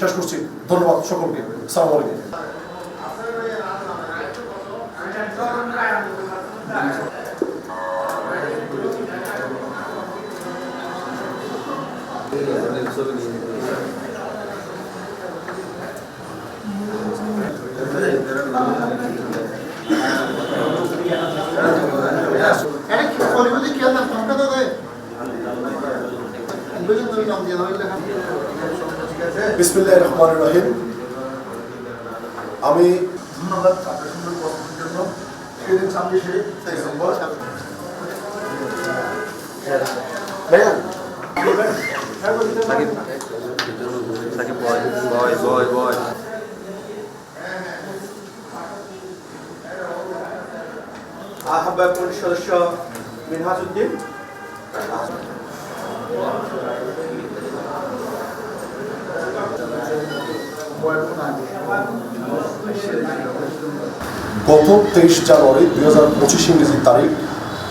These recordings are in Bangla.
শেষ করছি। ধন্যবাদ সকলকে। সালাম আলাইকুম। এটা বিসমিল্লাহ রহমান রহিম। আমি ধন্যবাদ আপনার সুন্দর জন্য। সেদিন বয় বয় বয় আহ্বায়ক কমিটির সদস্য মিনহাজউদ্দিন গত তেইশ জানুয়ারি দুই হাজার পঁচিশ ইংরেজি তারিখ,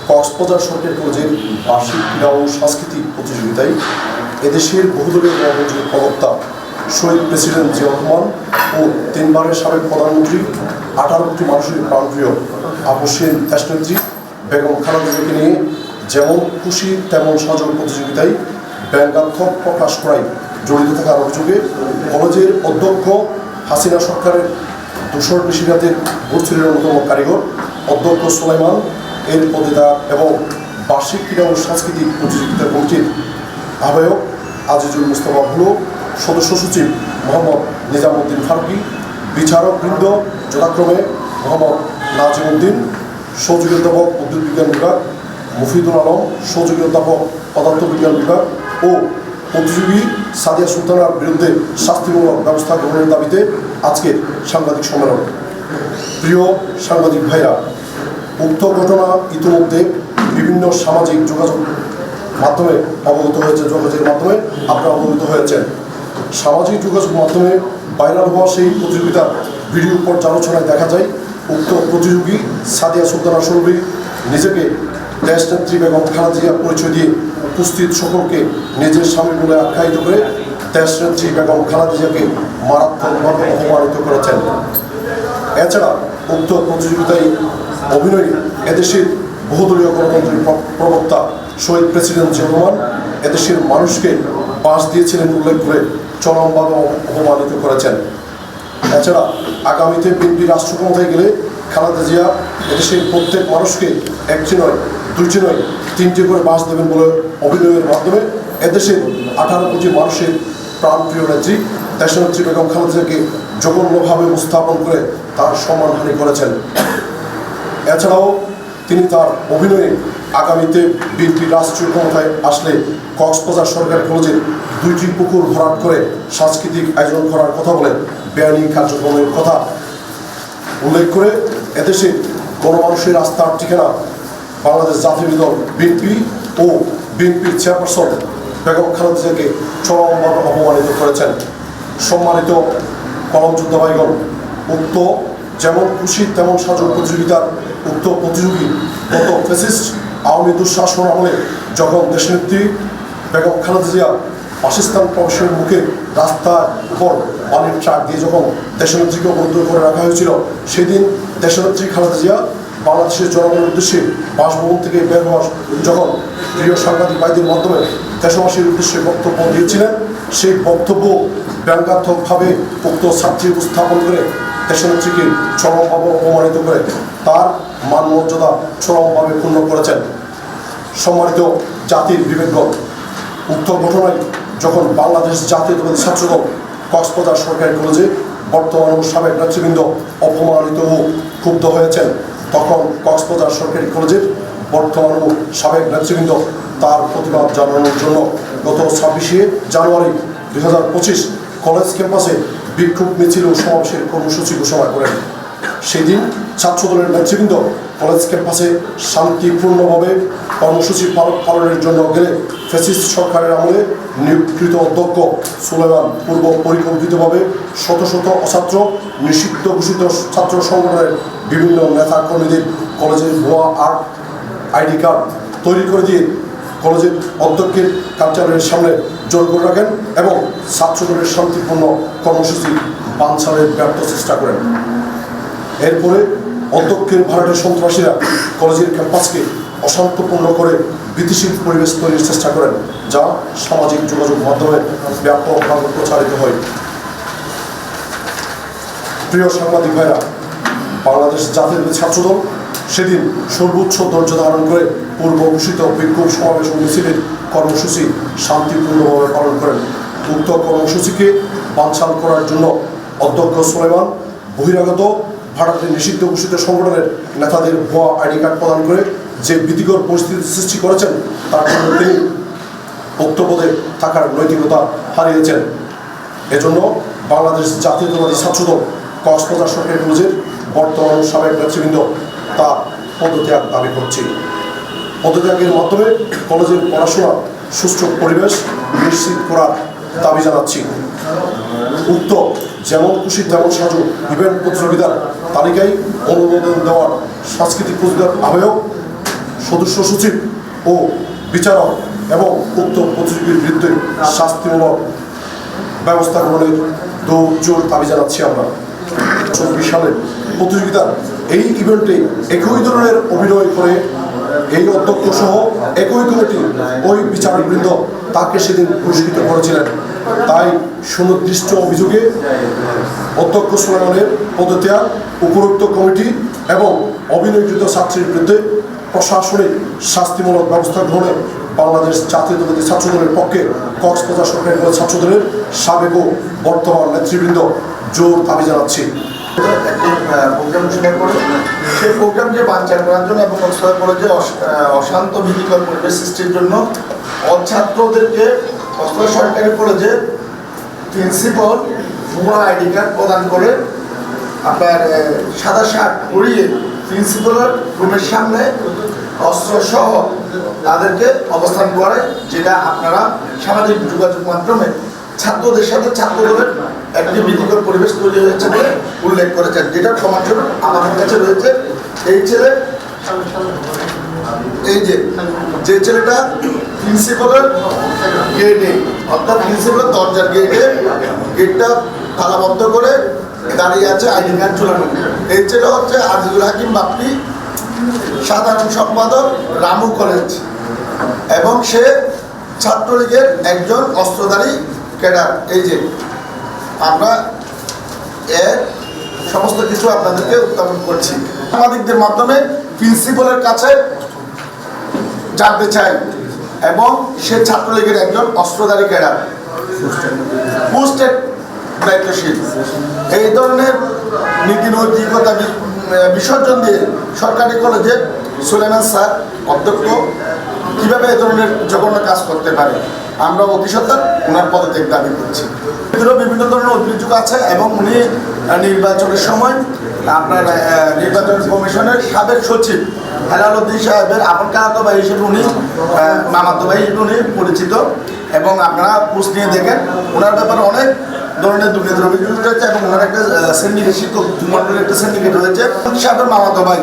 কক্সবাজার সরকারি কলেজের বার্ষিক ক্রীড়া ও সাংস্কৃতিক প্রতিযোগিতায় এদেশের বহুদলীয় গণতন্ত্রের প্রবক্তা শহীদ প্রেসিডেন্ট জিয়া রহমান ও তিনবারের সাবেক প্রধানমন্ত্রী আঠারো কোটি মানুষের প্রাণপ্রিয় আপসেন দেশনেত্রী বেগম খালেদা জিয়াকে নিয়ে যেমন খুশি, তেমন সাজক প্রতিযোগিতায় ব্যঙ্গাত্মক প্রকাশ করায় জড়িত থাকার অভিযোগে কলেজের অধ্যক্ষ হাসিনা সরকারের দুশোর বেশি রাতের বুথিলের অন্যতম কারিগর অধ্যক্ষ সুলাইমান এর পদেদা এবং বার্ষিক ক্রীড়া ও সাংস্কৃতিক প্রতিযোগিতা কমিটির আহ্বায়ক আজিজুল মুস্তফা ভুলো, সদস্য সচিব মোহাম্মদ নিজামুদ্দিন ফারুকি, বিচারক বৃন্দ যথাক্রমে মোহাম্মদ নাজিম উদ্দিন, সহযোগী অধ্যাপক উদ্ভিদ বিজ্ঞান বিভাগ, মুফিদুল আলম, সহযোগী অধ্যাপক পদার্থ বিজ্ঞান বিভাগ ও প্রতিযোগী সাদিয়া সুলতানার বিরুদ্ধে শাস্তিমূলক ব্যবস্থা গ্রহণের দাবিতে আজকের সাংবাদিক সম্মেলন। প্রিয় সাংবাদিক ভাইরা, উক্ত ঘটনা ইতিমধ্যে বিভিন্ন সামাজিক যোগাযোগ মাধ্যমে অবগত হয়েছে, যোগাযোগের মাধ্যমে আপনারা অবগত হয়েছেন। সামাজিক যোগাযোগ মাধ্যমে ভাইরাল হওয়া সেই প্রতিযোগিতার ভিডিও পর্যালোচনায় দেখা যায়, উক্ত প্রতিযোগী সাদিয়া সুলতানা সরবি নিজেকে দেশনেত্রী বেগম খালেদা জিয়ার পরিচয় দিয়ে উপস্থিত সকলকে নিজের স্বামী বলে আখ্যায়িত করে দেশনেত্রী বেগম খালেদা জিয়াকে মারাত্মকভাবে অপমানিত করেছেন। এছাড়া উক্ত প্রতিযোগিতায় অভিনয়ী এদেশের বহুদলীয় গণতন্ত্রের প্রবক্তা, শহীদ প্রেসিডেন্ট জিয়া রহমান এদেশের মানুষকে বাস দিয়েছিলেন উল্লেখ করে চরমভাবে অপমানিত করেছেন। এছাড়া আগামীতে বিএনপি রাষ্ট্র ক্ষমতায় গেলে খালেদা জিয়া এদেশের প্রত্যেক মানুষকে একটি নয় দুইটি নয়, তিনটি করে বাস দেবেন বলে অভিনয়ের মাধ্যমে এদেশের আঠারো কোটি মানুষের প্রাণপ্রিয় নেত্রী দেশনেত্রী বেগম খালেদা জিয়াকে জঘন্যভাবে উপস্থাপন করে তার সম্মানহানি করেছেন। এছাড়াও তিনি তার অভিনয়ে আগামীতে বিএনপি রাষ্ট্রীয় ক্ষমতায় আসলে কক্সবাজার সরকারি কলেজের দুইটি পুকুর ভরাট করে সাংস্কৃতিক আয়োজন করার কথা বলে বেআইনি কার্যক্রমের কথা উল্লেখ করে এদেশে গণমানুষের আস্থার ঠিকানা বাংলাদেশ জাতীয় দল বিএনপি ও বিএনপির চেয়ারপারসন বেগম খালেদা জিয়াকে চরমভাবে অপমানিত করেছেন। সম্মানিত কলম যোদ্ধাবাইগণ উক্ত যেমন খুশি, তেমন সাজক প্রতিযোগিতার উক্ত প্রতিযোগী গত ফেসিস্ট আওয়ামী দুঃশাসন আমলে যখন দেশনেত্রী বেগম খালেদা জিয়া পাকিস্তান প্রবেশের মুখে রাস্তার উপর বালির ট্রাক দিয়ে যখন দেশনেত্রীকে অবরুদ্ধ করে রাখা হয়েছিল, সেদিন দেশনেত্রী খালেদা জিয়া বাংলাদেশের জনগণের উদ্দেশ্যে বাসভবন থেকে বের হওয়ার যখন প্রিয় সাংবাদিক ভাইদের মাধ্যমে দেশবাসীর উদ্দেশ্যে বক্তব্য দিয়েছিলেন। সেই বক্তব্য ব্যঙ্গাত্মকভাবে উক্ত ছাত্রী উপস্থাপন করে দেশনেত্রীকে চরমভাবে অপমানিত করে তার মান মর্যাদা চরমভাবে ক্ষুণ্ণ করেছেন। সম্মানিত জাতির বিবেকগণ, উক্ত ঘটনায় যখন বাংলাদেশ জাতীয়তাবাদী ছাত্রদল কক্সবাজার সরকারি কলেজে বর্তমান ও সাবেক নেতৃবৃন্দ অপমানিত ও ক্ষুব্ধ হয়েছেন। তখন কক্সবাজার সরকারি কলেজের বর্তমান ও সাবেক নেতৃবৃন্দ তার প্রতিবাদ জানানোর জন্য গত ছাব্বিশে জানুয়ারি দুই হাজার পঁচিশ কলেজ ক্যাম্পাসে বিক্ষোভ মিছিল ও সমাবেশের কর্মসূচি ঘোষণা করেন। সেদিন ছাত্রদলের নেতৃবৃন্দ কলেজ ক্যাম্পাসে শান্তিপূর্ণভাবে কর্মসূচি পালন- পালনের জন্য গেলে ফ্যাসিস্ট সরকারের আমলে নিয়োগকৃত অধ্যক্ষ সুলেমান পূর্ব পরিকল্পিতভাবে শত শত অছাত্র নিষিদ্ধ ঘোষিত ছাত্র সংগঠনের বিভিন্ন নেতা কর্মীদের কলেজের ভুয়া আর্ট, আইডি কার্ড তৈরি করে দিয়ে কলেজের অধ্যক্ষের কার্যালয়ের সামনে জোর করে রাখেন এবং ছাত্রদলের শান্তিপূর্ণ কর্মসূচি বানচালের ব্যর্থ চেষ্টা করেন। এরপরে অধ্যক্ষের ভাড়াটে সন্ত্রাসীরা কলেজের ক্যাম্পাসকে অশান্তপূর্ণ করে বিদেশি পরিবেশ তৈরির চেষ্টা করেন, যা সামাজিক যোগাযোগ মাধ্যমে ব্যাপকভাবে প্রচারিত হয়। প্রিয় সাংবাদিক ভাইরা, বাংলাদেশ জাতীয় ছাত্রদল সেদিন সর্বোচ্চ ধৈর্য ধারণ করে পূর্ব ঘোষিত বিক্ষোভ সমাবেশ মিছিলের কর্মসূচি শান্তিপূর্ণভাবে পালন করেন। উক্ত কর্মসূচিকে বানচাল করার জন্য অধ্যক্ষ সুলেমান বহিরাগত ভারতের নিষিদ্ধ ঘোষিত সংগঠনের নেতাদের ভুয়া আইডি কার্ড প্রদান করে যে ভীতিকর পরিস্থিতি সৃষ্টি করেছেন, তার জন্য তিনি পদে থাকার নৈতিকতা হারিয়েছেন। এজন্য বাংলাদেশ জাতীয়তাবাদী ছাত্রদল, কক্সবাজার সরকারি কলেজের বর্তমান সাবেক নেতৃবৃন্দ তার পদত্যাগ দাবি করছি। পদত্যাগের মাধ্যমে কলেজের পড়াশোনা, সুষ্ঠু পরিবেশ নিশ্চিত করার দাবি জানাচ্ছি। উক্ত যেমন খুশি তেমন সাজু ইভেন্ট প্রতিযোগিতার তালিকায় অনুমোদন দেওয়ার সাংস্কৃতিক প্রতিযোগিতার আহ্বায়ক, সদস্য সচিব ও বিচারক এবং উক্ত প্রতিযোগীর বিরুদ্ধে শাস্তিমূলক ব্যবস্থা গ্রহণের জোর দাবি জানাচ্ছি আমরা। চব্বিশ সালে প্রতিযোগিতার এই ইভেন্টে একই ধরনের অভিনয় করে এই অধ্যক্ষ সহ একই কমিটি ওই বিচারকবৃন্দ তাকে সেদিন পুরস্কৃত করেছিলেন। তাই সুনির্দিষ্ট অভিযোগে অধ্যক্ষ সুলেমানের পদত্যাগ, উপরোক্ত কমিটি এবং অভিনয়কৃত ছাত্রীর বিরুদ্ধে প্রশাসনিক শাস্তিমূলক ব্যবস্থা গ্রহণে বাংলাদেশ জাতীয়তাবাদী ছাত্রদলের পক্ষে কক্সবাজার সরকারি ছাত্রদলের সাবেক ও বর্তমান নেতৃবৃন্দ জোর দাবি জানাচ্ছি। প্রোগ্রাম করে সেই প্রোগ্রামকে বানচাল করার জন্য এবং কক্সবাজার কলেজে অশান্ত ভীতিকর পরিবেশ সৃষ্টির জন্য অছাত্রদেরকে কক্সবাজার সরকারি কলেজে প্রিন্সিপাল ভুয়া আইডি কার্ড প্রদান করে আপনার সাদা শার্ট পরিয়ে প্রিন্সিপালের রুমের সামনে অস্ত্র সহ তাদেরকে অবস্থান করে, যেটা আপনারা সামাজিক যোগাযোগ মাধ্যমে ছাত্রদের সাথে ছাত্রদলের একটি ভীতিকর পরিবেশ তৈরি হয়েছে বলে উল্লেখ করেছেন যেটার সমান্তরাল আমার কাছে রয়েছে। এই ছেলে, এই যে যে ছেলেটা প্রিন্সিপালের গেটে অর্থাৎ প্রিন্সিপালের দরজার গেটে গেটটা তালাবদ্ধ করে দাঁড়িয়ে আছে আইডি কার্ড এই ছেলে হচ্ছে আজিজুল হাকিম বাপ্পি, সাধারণ সম্পাদক, রামু কলেজ এবং সে ছাত্রলীগের একজন অস্ত্রধারী ক্যাডার। এই যে, আমরা এর সমস্ত কিছু আপনাদেরকে উত্থাপন করছি। সাংবাদিকদের মাধ্যমে প্রিন্সিপালের কাছে জানতে চাই। এবং সে ছাত্রলীগের একজন অস্ত্রধারী ক্যাডার। পোস্টেড দায়িত্বশীল। এই ধরনের নীতি নৈতিকতা বিসর্জন দিয়ে সরকারি কলেজে সুলেমান স্যার, অধ্যক্ষ, কীভাবে এই ধরনের জঘন্য কাজ করতে পারে? আমরা অতি সত্তর ওনার পদত্যাগ দাবি করছি। এদেরও বিভিন্ন ধরনের অভিযোগ আছে এবং উনি নির্বাচনের সময় আপনার নির্বাচন কমিশনের সাবেক সচিব হেলালুদ্দিন সাহেবের আপন কাহাতো ভাই হিসেবে উনি মামাতো ভাই হিসেবে উনি পরিচিত। এবং আপনারা পোস্ট নিয়ে দেখেন, ওনার ব্যাপারে অনেক ধরনের দুর্নীতির অভিযোগ রয়েছে এবং ওনার একটা সিন্ডিকেট শিক্ষক মন্ডলের একটা সিন্ডিকেট রয়েছে সাহেবের মামাতো ভাই।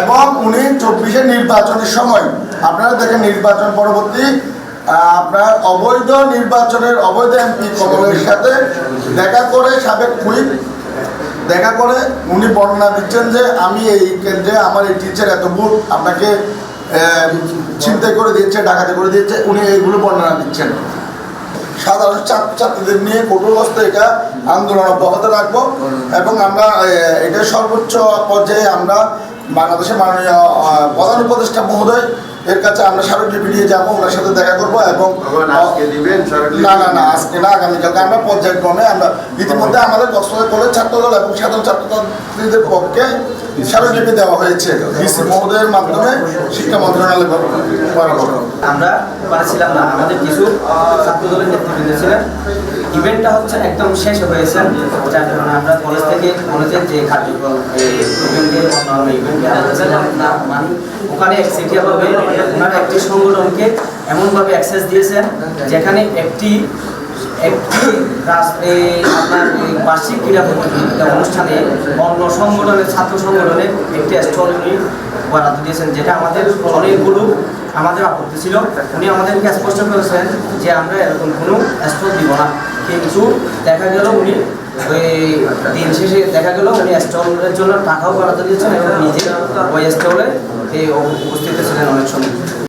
এবং উনি চব্বিশে নির্বাচনের সময়, আপনারা দেখেন নির্বাচন পরবর্তী আপনার অবৈধ নির্বাচনের অবৈধ এমপি কমলের সাথে দেখা করে সাবেক হুইপ দেখা করে উনি বর্ণনা দিচ্ছেন যে আমি এই কেন্দ্রে আমার এই টিচার এত ভুল, আপনাকে ছিনতাই করে দিচ্ছে ডাকাতি করে দিচ্ছে উনি এইগুলো বর্ণনা দিচ্ছেন। সাধারণ ছাত্র ছাত্রীদের নিয়ে কঠোর হস্তে এটা আন্দোলন অব্যাহত রাখব এবং আমরা এটা সর্বোচ্চ পর্যায়ে আমরা বাংলাদেশের মাননীয় প্রধান উপদেষ্টা মহোদয় এর কাছে আমরা স্মারকলিপি নিয়ে যাব ওনার সাথে দেখা করব এবং? না না না আজকে না আগামীকালকে আমরা পর্যায়ক্রমে আমরা ইতিমধ্যে আমাদের কক্সবাজার কলেজ ছাত্রদল এবং সাধারণ ছাত্রছাত্রীদের পক্ষে স্মারকলিপি দেওয়া হয়েছে। ডিসি মহোদয়ের মাধ্যমে শিক্ষা মন্ত্রণালয় বরাবর আমরা ওখানে না আমাদের কিছু ছাত্রদলের নেতৃবৃন্দ ছিলেন। ইভেন্টটা হচ্ছে একদম শেষ হয়েছে। যার কারণে আমরা কলেজ থেকে কলেজের যে কার্যক্রম ইভেন্টের অন্যান্য ইভেন্ট না ওখানে একচেটিয়াভাবে ওনারা একটি সংগঠনকে এমনভাবে অ্যাক্সেস দিয়েছেন, যেখানে একটি একটি আপনার বার্ষিক ক্রীড়া প্রতিযোগিতা অনুষ্ঠানে অন্য সংগঠনের, ছাত্র সংগঠনের একটি স্টল উনি বরাদ্দ দিয়েছেন, যেটা আমাদের অনেকগুলো, আমাদের আপত্তি ছিল। উনি আমাদেরকে স্পষ্ট করেছেন যে আমরা এরকম কোনো স্টল দিব না। কিন্তু দেখা গেল উনি, ওই দিন শেষে দেখা গেল উনি স্টলের জন্য টাকাও বরাদ্দ দিয়েছেন এবং নিজে ওই স্টলে এই উপস্থিত ছিলেন অনেক সময়।